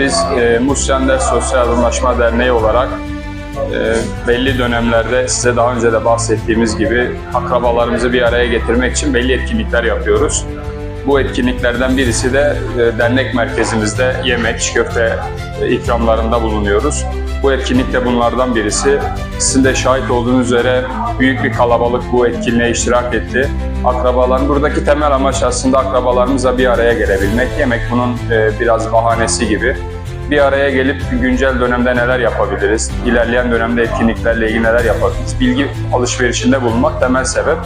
Biz e, Musyander Sosyal Yardımlaşma Derneği olarak e, belli dönemlerde size daha önce de bahsettiğimiz gibi akrabalarımızı bir araya getirmek için belli etkinlikler yapıyoruz. Bu etkinliklerden birisi de e, dernek merkezimizde yemek, köfte e, ikramlarında bulunuyoruz. Bu etkinlik de bunlardan birisi. Sizin de şahit olduğunuz üzere büyük bir kalabalık bu etkinliğe iştirak etti. Akrabaların buradaki temel amaç aslında akrabalarımızla bir araya gelebilmek. Yemek bunun e, biraz bahanesi gibi. Bir araya gelip güncel dönemde neler yapabiliriz, ilerleyen dönemde etkinliklerle ilgili neler yapabiliriz, bilgi alışverişinde bulunmak temel sebep.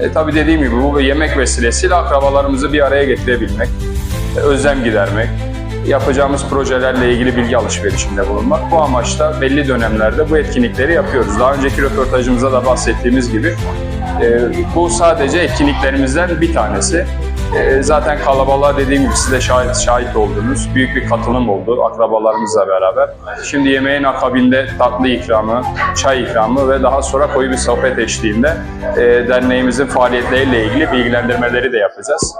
E, tabii dediğim gibi bu yemek vesilesiyle akrabalarımızı bir araya getirebilmek, e, özlem gidermek, yapacağımız projelerle ilgili bilgi alışverişinde bulunmak. Bu amaçla belli dönemlerde bu etkinlikleri yapıyoruz. Daha önceki röportajımızda da bahsettiğimiz gibi e, bu sadece etkinliklerimizden bir tanesi. E, zaten kalabalığa dediğim gibi siz de şahit, şahit oldunuz. Büyük bir katılım oldu akrabalarımızla beraber. Şimdi yemeğin akabinde tatlı ikramı, çay ikramı ve daha sonra koyu bir sohbet eşliğinde e, derneğimizin faaliyetleriyle ilgili bilgilendirmeleri de yapacağız.